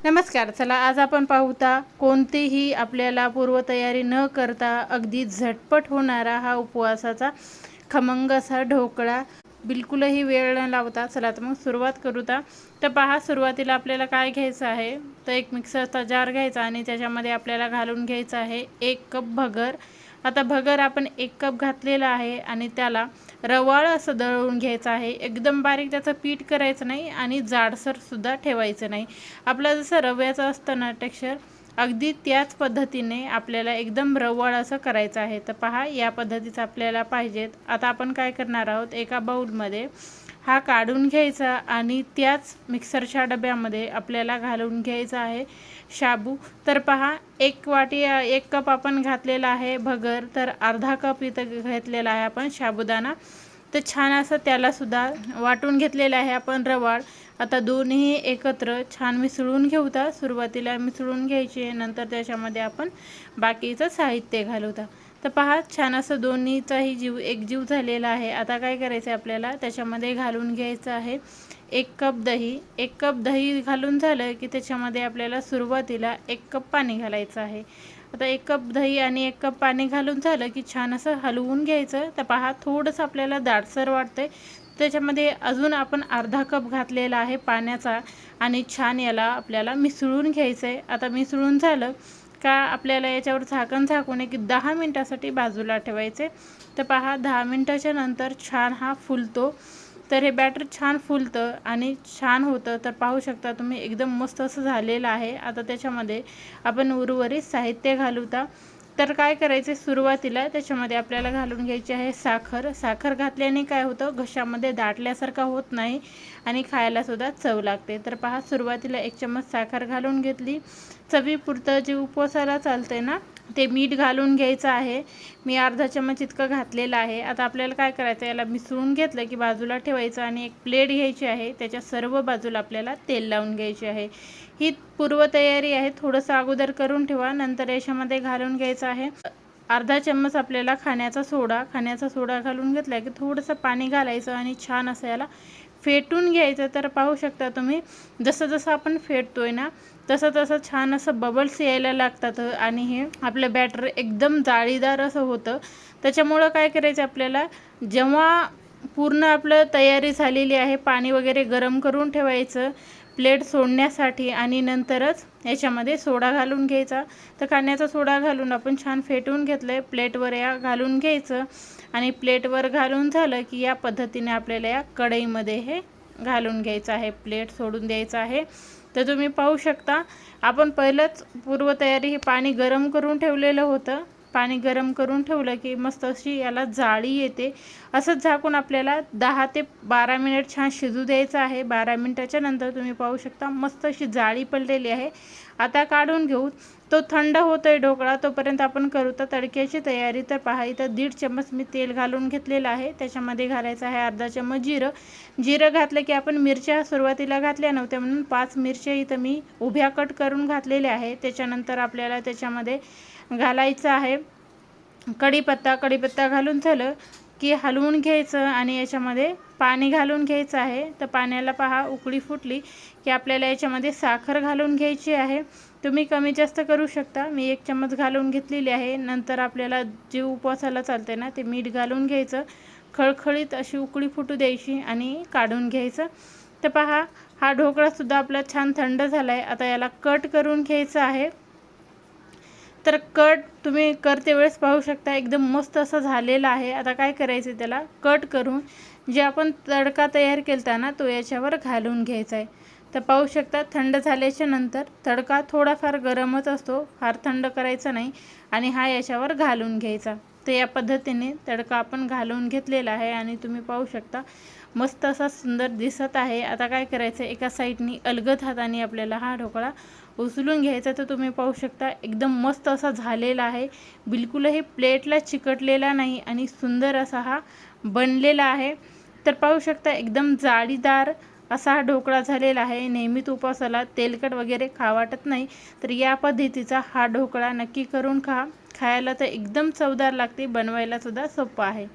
नमस्कार चला आज आपण पाहूता कोणतीही आपल्याला पूर्वतयारी न करता अगदी झटपट होणारा हा उपवासाचा खमंग असा ढोकळा बिलकुलही वेळ न लावता चला तर मग सुरुवात करूता. तर पहा सुरुवातीला आपल्याला काय घ्यायचं आहे? तर एक मिक्सरचा जार घ्यायचा आणि त्याच्यामध्ये आपल्याला घालून घ्यायचं आहे एक कप भगर. आता भगर आपण एक कप घातलेला आहे आणि त्याला रवाळ असं दळून घ्यायचं आहे. एकदम बारीक त्याचं पीठ करायचं नाही आणि जाडसरसुद्धा ठेवायचं नाही. आपलं जसं रव्याचं असतं ना टेक्स्चर अगदी त्याच पद्धतीने आपल्याला एकदम रवाळ असं करायचं आहे. तर पहा या पद्धतीचं आपल्याला पाहिजेत. आता आपण काय करणार आहोत? एका बाऊलमध्ये हा काढून घ्यायचा आणि त्याच मिक्सरच्या डब्यामध्ये आपल्याला घालून घ्यायचा आहे. शाबू तर पहा एक वाटी एक कप आपण घातलेला आहे भगर तर अर्धा कप इथं घेतलेला आहे आपण साबुदाणा तर छान असं त्यालासुद्धा वाटून घेतलेलं आहे आपण रवाळ. आता दोन्ही एकत्र छान मिसळून घेऊता. सुरुवातीला मिसळून घ्यायचे नंतर त्याच्यामध्ये आपण बाकीचं साहित्य घालवता तर पहा छान असं दोन्हीचाही जीव एकजीव झालेला आहे. आता काय करायचं आहे आपल्याला? त्याच्यामध्ये घालून घ्यायचं आहे एक कप दही. एक कप दही घालून झालं की त्याच्यामध्ये आपल्याला सुरुवातीला एक कप पाणी घालायचं आहे. आता एक कप दही आणि एक कप पाणी घालून झालं की छान असं हलवून घ्यायचं. तर पहा थोडंसं आपल्याला दाटसर वाटतंय. त्याच्यामध्ये अजून आपण अर्धा कप घातलेला आहे पाण्याचा आणि छान याला आपल्याला मिसळून घ्यायचं आहे आता मिसळून झालं का आपल्याला याच्यावर झाकण झाकून एक दहा मिनटासाठी बाजूला ठेवायचे. तर पहा दहा मिनटाच्या नंतर छान हा फुलतो. तर हे बॅटर छान फुलतं आणि छान होतं. तर पाहू शकता तुम्ही एकदम मस्त असं झालेलं आहे. आता त्याच्यामध्ये आपण उर्वरित साहित्य घालूता तर काय करायचे सुरुवातीला? त्याच्यामध्ये आपल्याला घालून घ्यायची आहे साखर. साखर घातल्याने काय होतं? घशामध्ये दाटल्यासारखा होत नाही आणि खायलासुद्धा चव लागते. तर पहा सुरुवातीला एक चम्मच साखर घालून घेतली. चवीपुरतं जे उपवासाला चालते ना ते मीठ घालून घ्यायचं आहे. मी अर्धा चम्मच इतकं घातलेलं आहे. आता आपल्याला काय करायचं याला मिसळून घेतलं की बाजूला ठेवायचं आणि एक प्लेट घ्यायची आहे. त्याच्या सर्व बाजूला आपल्याला तेल लावून घ्यायचे आहे. ही पूर्वतयारी आहे. थोडंसं अगोदर करून ठेवा नंतर याच्यामध्ये घालून घ्यायचं आहे. अर्धा चम्मच आपल्याला खाण्याचा सोडा खाण्याचा सोडा घालून घेतला की थोडंसं पाणी घालायचं आणि छान असं याला फेटून घ्यायचं. तर पाहू शकता तुम्ही जसं जसं आपण फेटतोय ना तसं तसं छान असं बबल्स यायला लागतात आणि हे आपलं बॅटर एकदम जाळीदार असं होतं. त्याच्यामुळं काय करायचं आपल्याला? जेव्हा पूर्ण आपलं तयारी झालेली आहे पाणी वगैरे गरम करून ठेवायचं प्लेट सोडण्यासाठी आणि नंतरच याच्यामध्ये सोडा घालून घ्यायचा. तर खाण्याचा सोडा घालून आपण छान फेटून घेतलं आहे प्लेटवर या घालून घ्यायचं आणि प्लेटवर घालून झालं की या पद्धतीने आपल्याला या कढईमध्ये हे घालून घ्यायचं आहे प्लेट सोडून द्यायचं आहे. तर तुम्ही पाहू शकता. आपण पहिलंच पूर्वतयारी हे पाणी गरम करून ठेवलेलं होतं. पाणी गरम करून ठेवलं की मस्त अशी याला जाळी येते. असंच झाकून आपल्याला दहा ते बारा मिनिट छान शिजू द्यायचं आहे. बारा मिनिटाच्या नंतर तुम्ही पाहू शकता मस्त अशी जाळी पडलेली आहे. आता काढून घेऊ. तो थंड होतो आहे ढोकळा तोपर्यंत आपण करू तर तडक्याची तयारी. तर पहा इथं दीड चम्मच मी तेल घालून घेतलेलं आहे. त्याच्यामध्ये घालायचं आहे अर्धा चम्मच जिरं. जिरं घातलं की आपण मिरच्या सुरुवातीला घातल्या नव्हत्या म्हणून पाच मिरच्या इथं मी उभ्या कट करून घातलेल्या आहे त्याच्यानंतर आपल्याला त्याच्यामध्ये घालायचं आहे कढीपत्ता. कढीपत्ता घालून झालं की हलवून घ्यायचं आणि याच्यामध्ये पाणी घालून घ्यायचं आहे. तर पाण्याला पहा उकळी फुटली की आपल्याला याच्यामध्ये साखर घालून घ्यायची आहे. तुम्ही कमी जास्त करू शकता. मी एक चम्मच घालून घेतलेली आहे. नंतर आपल्याला जे उपवासाला चालते ना ते मीठ घालून घ्यायचं. खळखळीत अशी उकळी फुटू द्यायची आणि काढून घ्यायचं. तर पहा हा ढोकळासुद्धा आपला छान थंड झाला आहे आता याला कट करून घ्यायचं आहे. तर कट तुम्ही करते वेळेस पाहू शकता एकदम मस्त असं झालेलं आहे. आता काय करायचं त्याला? कट करून जे आपण तडका तयार केला ना तो याच्यावर घालून घ्यायचा आहे तर पाहू शकता थंड झाल्याच्यानंतर तडका थोडाफार गरमच असतो फार थंड करायचा नाही आणि हा याच्यावर घालून घ्यायचा. तर या पद्धतीने तडका आपण घालून घेतलेला आहे आणि तुम्ही पाहू शकता मस्त असा सुंदर दिसत आहे. आता काय करायचं एका साईडनी अलगद हाताने आपल्याला हा ढोकळा उचलून घ्यायचा तर तुम्ही पाहू शकता एकदम मस्त असा झालेला आहे. बिलकुलही प्लेटला चिकटलेला नाही आणि सुंदर असा हा बनलेला आहे. तर पाहू शकता एकदम जाळीदार असा हा ढोकळा झालेला आहे. नेहमीच उपवासाला तेलकट वगैरे खा वाटत नाही तर या पद्धतीचा हा ढोकळा नक्की करून खा. खायला तर एकदम चवदार लागते बनवायला सुद्धा सोपं आहे.